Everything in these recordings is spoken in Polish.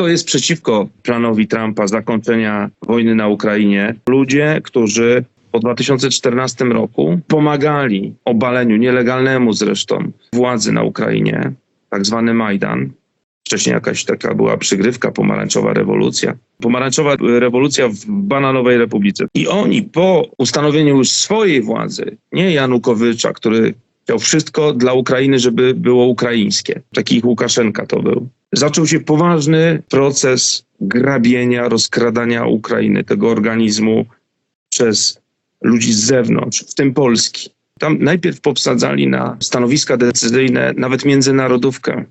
Kto jest przeciwko planowi Trumpa zakończenia wojny na Ukrainie? Ludzie, którzy po 2014 roku pomagali obaleniu, nielegalnemu zresztą, władzy na Ukrainie, tak zwany Majdan. Wcześniej jakaś taka była przygrywka, pomarańczowa rewolucja. Pomarańczowa rewolucja w Bananowej Republice. I oni po ustanowieniu już swojej władzy, nie Janukowycza, który chciał wszystko dla Ukrainy, żeby było ukraińskie. Taki Łukaszenka to był. Zaczął się poważny proces grabienia, rozkradania Ukrainy, tego organizmu przez ludzi z zewnątrz, w tym Polski. Tam najpierw popsadzali na stanowiska decyzyjne nawet międzynarodówkę.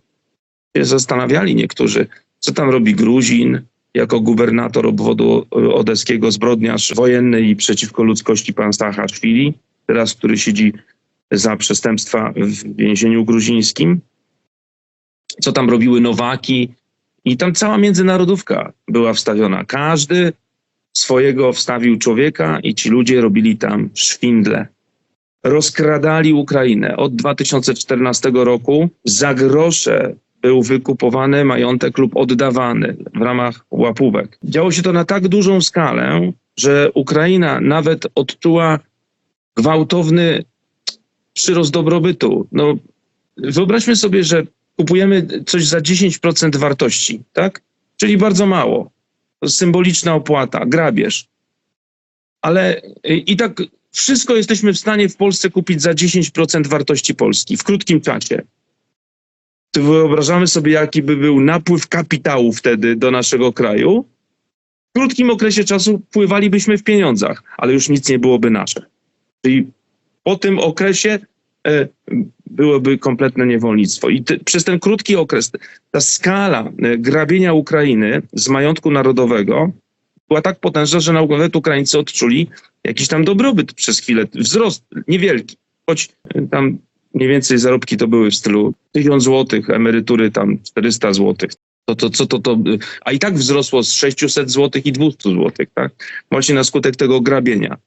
Się zastanawiali niektórzy, co tam robi Gruzin jako gubernator obwodu odeskiego, zbrodniarz wojenny i przeciwko ludzkości pan Saakaszwili, teraz który siedzi za przestępstwa w więzieniu gruzińskim. Co tam robiły Nowaki i tam cała międzynarodówka była wstawiona. Każdy swojego wstawił człowieka i ci ludzie robili tam szwindle. Rozkradali Ukrainę. Od 2014 roku za grosze był wykupowany majątek lub oddawany w ramach łapówek. Działo się to na tak dużą skalę, że Ukraina nawet odczuła gwałtowny przyrost dobrobytu. No, wyobraźmy sobie, że kupujemy coś za 10% wartości, tak? Czyli bardzo mało. Symboliczna opłata, grabież. Ale i tak wszystko jesteśmy w stanie w Polsce kupić za 10% wartości Polski w krótkim czasie. To wyobrażamy sobie, jaki by był napływ kapitału wtedy do naszego kraju. W krótkim okresie czasu pływalibyśmy w pieniądzach, ale już nic nie byłoby nasze. Czyli po tym okresie byłoby kompletne niewolnictwo. I przez ten krótki okres ta skala e, grabienia Ukrainy z majątku narodowego była tak potężna, że nawet Ukraińcy odczuli jakiś tam dobrobyt przez chwilę, wzrost niewielki, choć e, tam mniej więcej zarobki to były w stylu 1000 złotych, emerytury tam 400 złotych. To, to, co to, to, a i tak wzrosło z 600 złotych i 200 złotych, tak? Właśnie na skutek tego grabienia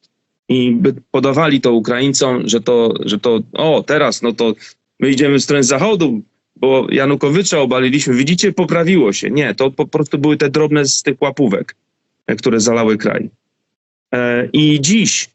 i by podawali to Ukraińcom, że to, że to o teraz, no to my idziemy w stronę zachodu, bo Janukowycza obaliliśmy. Widzicie, poprawiło się. Nie, to po prostu były te drobne z tych łapówek, e, które zalały kraj. E, I dziś,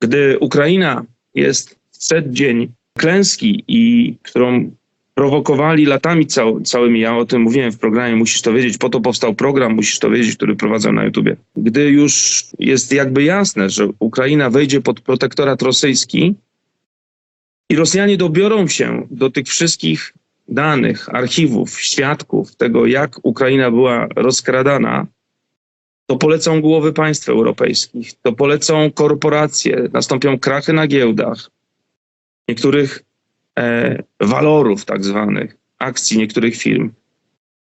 gdy Ukraina jest w przeddzień klęski i którą prowokowali latami cał, całymi. Ja o tym mówiłem w programie, musisz to wiedzieć. Po to powstał program, musisz to wiedzieć, który prowadzę na YouTubie. Gdy już jest jakby jasne, że Ukraina wejdzie pod protektorat rosyjski i Rosjanie dobiorą się do tych wszystkich danych, archiwów, świadków tego, jak Ukraina była rozkradana, to polecą głowy państw europejskich, to polecą korporacje, nastąpią krachy na giełdach. Niektórych walorów tak zwanych, akcji niektórych firm.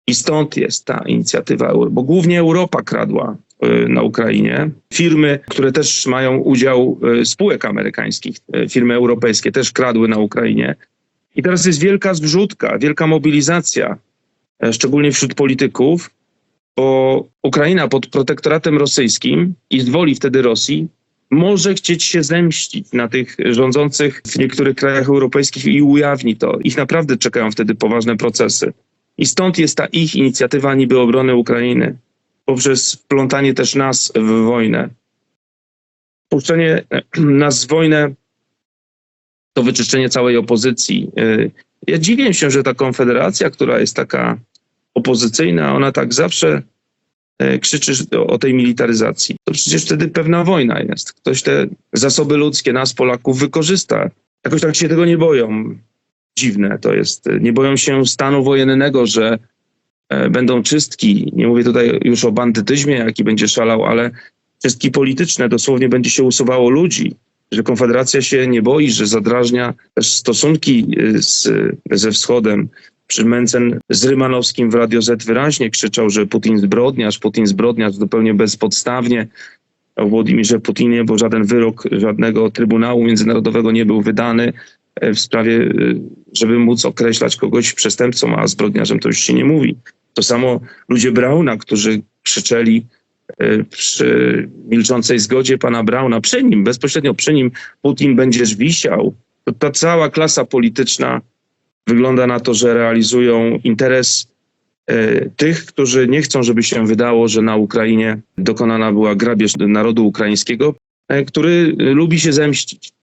I stąd jest ta inicjatywa, bo głównie Europa kradła e, na Ukrainie. Firmy, które też mają udział e, spółek amerykańskich, e, firmy europejskie też kradły na Ukrainie. I teraz jest wielka zrzutka, wielka mobilizacja, szczególnie wśród polityków, bo Ukraina pod protektoratem rosyjskim i z woli wtedy Rosji może chcieć się zemścić na tych rządzących w niektórych krajach europejskich i ujawni to. Ich naprawdę czekają wtedy poważne procesy. I stąd jest ta ich inicjatywa niby obrony Ukrainy, poprzez wplątanie też nas w wojnę. Puszczenie nas w wojnę to wyczyszczenie całej opozycji. Ja dziwię się, że ta konfederacja, która jest taka opozycyjna, ona tak zawsze E, krzyczysz o tej militaryzacji. To przecież wtedy pewna wojna jest. Ktoś te zasoby ludzkie nas, Polaków, wykorzysta. Jakoś tak się tego nie boją. Dziwne to jest. Nie boją się stanu wojennego, że e, będą czystki. Nie mówię tutaj już o bandytyzmie, jaki będzie szalał, ale czystki polityczne. Dosłownie będzie się usuwało ludzi. Że Konfederacja się nie boi, że zadrażnia też stosunki e, z, ze Wschodem, przy Mencen z Rymanowskim w Radio Z wyraźnie krzyczał, że Putin zbrodniarz, Putin zbrodniarz zupełnie bezpodstawnie. O Włodimirze Putinie, bo żaden wyrok żadnego Trybunału Międzynarodowego nie był wydany e, w sprawie, e, żeby móc określać kogoś przestępcą, a zbrodniarzem to już się nie mówi. To samo ludzie Brauna, którzy krzyczeli e, przy milczącej zgodzie pana Brauna, przy nim, bezpośrednio przy nim Putin będziesz wisiał. To ta cała klasa polityczna wygląda na to, że realizują interes e, tych, którzy nie chcą, żeby się wydało, że na Ukrainie dokonana była grabież narodu ukraińskiego, e, który lubi się zemścić.